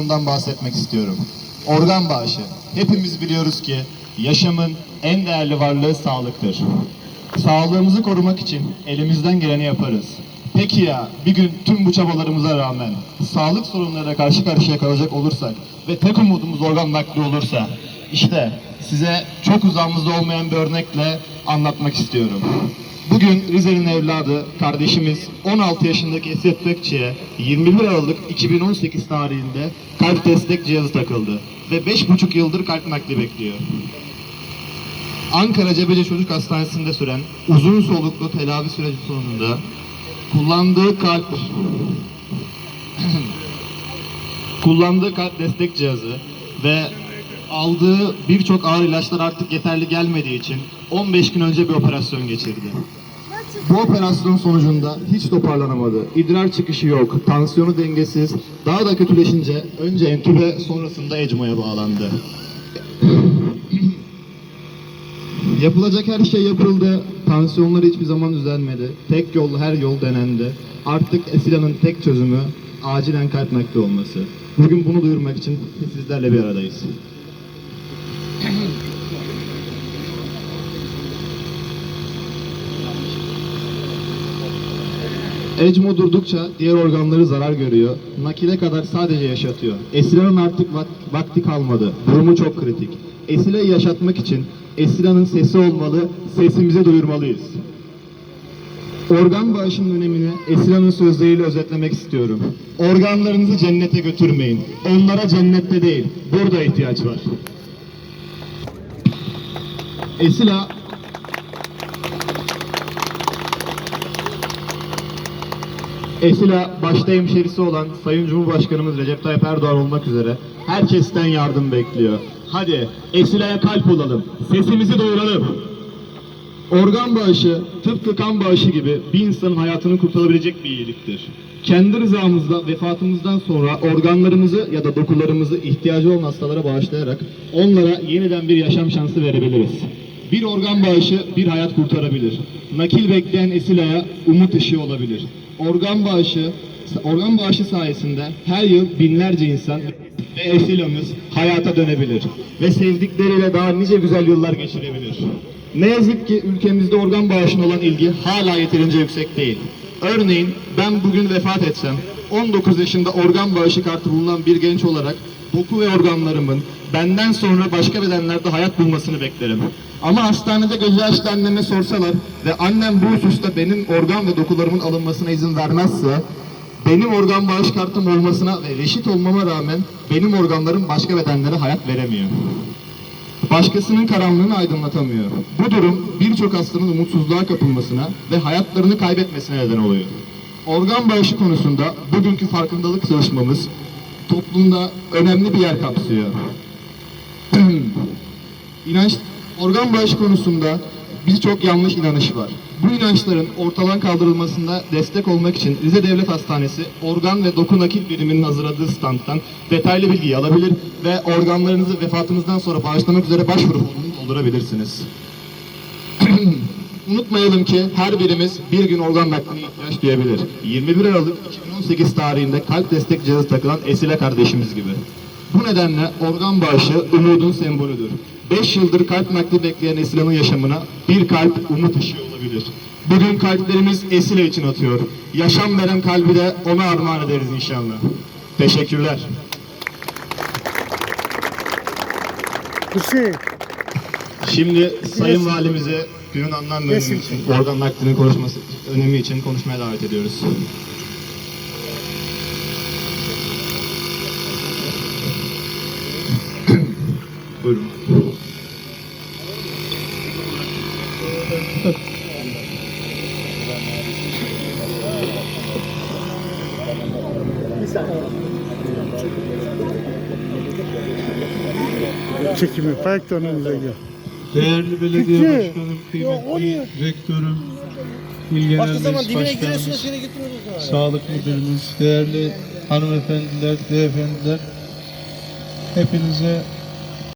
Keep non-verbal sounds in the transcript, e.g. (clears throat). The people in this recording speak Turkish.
Bundan bahsetmek istiyorum. Organ bağışı. Hepimiz biliyoruz ki yaşamın en değerli varlığı sağlıktır. Sağlığımızı korumak için elimizden geleni yaparız. Peki ya bir gün tüm bu çabalarımıza rağmen sağlık sorunlarıyla karşı karşıya kalacak olursak ve tek umudumuz organ nakli olursa işte size çok uzağımızda olmayan bir örnekle anlatmak istiyorum. Bugün Rize'nin evladı kardeşimiz 16 yaşındaki Esef Bekçi'ye 21 Aralık 2018 tarihinde kalp destek cihazı takıldı ve 5,5 yıldır kalp nakli bekliyor. Ankara Cebeci Çocuk Hastanesi'nde süren uzun soluklu tedavi süreci sonunda kullandığı kalp (clears throat) kullandığı kalp destek cihazı ve aldığı birçok ağır ilaçlar artık yeterli gelmediği için 15 gün önce bir operasyon geçirdi. Bu operasyon sonucunda hiç toparlanamadı. İdrar çıkışı yok, tansiyonu dengesiz, daha da kötüleşince önce entübe sonrasında ECMO'ya bağlandı. (clears throat) Yapılacak her şey yapıldı. Tansiyonları hiçbir zaman düzelmedi. Tek yol her yol denendi. Artık Esila'nın tek çözümü acilen kalp nakli olması. Bugün bunu duyurmak için sizlerle bir aradayız. ECMO durdukça diğer organları zarar görüyor. Nakile kadar sadece yaşatıyor. Esila'nın artık vak- vakti kalmadı. Durumu çok kritik. Esila'yı yaşatmak için Esila'nın sesi olmalı, sesimize duyurmalıyız. Organ bağışının önemini Esila'nın sözleriyle özetlemek istiyorum. Organlarınızı cennete götürmeyin. Onlara cennette değil, burada ihtiyaç var. Esila Esila başta hemşerisi olan Sayın Cumhurbaşkanımız Recep Tayyip Erdoğan olmak üzere herkesten yardım bekliyor. Hadi Esila'ya kalp olalım, sesimizi duyuralım. Organ bağışı tıpkı kan bağışı gibi bir insanın hayatını kurtarabilecek bir iyiliktir. Kendi rızamızla vefatımızdan sonra organlarımızı ya da dokularımızı ihtiyacı olan hastalara bağışlayarak onlara yeniden bir yaşam şansı verebiliriz. Bir organ bağışı bir hayat kurtarabilir. Nakil bekleyen Esila'ya umut ışığı olabilir. Organ bağışı organ bağışı sayesinde her yıl binlerce insan ve Esila'mız hayata dönebilir ve sevdikleriyle daha nice güzel yıllar geçirebilir. Ne yazık ki ülkemizde organ bağışına olan ilgi hala yeterince yüksek değil. Örneğin ben bugün vefat etsem 19 yaşında organ bağışı kartı bulunan bir genç olarak doku ve organlarımın benden sonra başka bedenlerde hayat bulmasını beklerim. Ama hastanede gözü yaşlı anneme sorsalar ve annem bu hususta benim organ ve dokularımın alınmasına izin vermezse benim organ bağış kartım olmasına ve reşit olmama rağmen benim organlarım başka bedenlere hayat veremiyor. Başkasının karanlığını aydınlatamıyor. Bu durum birçok hastanın umutsuzluğa kapılmasına ve hayatlarını kaybetmesine neden oluyor. Organ bağışı konusunda bugünkü farkındalık çalışmamız toplumda önemli bir yer kapsıyor. (clears throat) İnanç, organ bağışı konusunda birçok yanlış inanış var. Bu inançların ortadan kaldırılmasında destek olmak için Rize Devlet Hastanesi organ ve doku nakil biriminin hazırladığı standtan detaylı bilgiyi alabilir ve organlarınızı vefatınızdan sonra bağışlamak üzere başvuru formunu doldurabilirsiniz. (clears throat) Unutmayalım ki her birimiz bir gün organ nakline ihtiyaç duyabilir. 21 Aralık 2018 tarihinde kalp destek cihazı takılan Esile kardeşimiz gibi. Bu nedenle organ bağışı umudun sembolüdür. 5 yıldır kalp nakli bekleyen Esile'nin yaşamına bir kalp umut ışığı olabilir. Bugün kalplerimiz Esile için atıyor. Yaşam veren kalbi de ona armağan ederiz inşallah. Teşekkürler. Hüseyin. Şimdi Sayın Valimize günün anlam önemi için, organ naklinin konuşması önemi için konuşmaya davet ediyoruz. Çekimi yaparak da önümüze gel. Değerli belediye Peki. başkanım, kıymetli rektörüm, il Başka zaman dibine giriyorsunuz seni götürüyoruz. sağlık müdürümüz, değerli hanımefendiler, beyefendiler, hepinize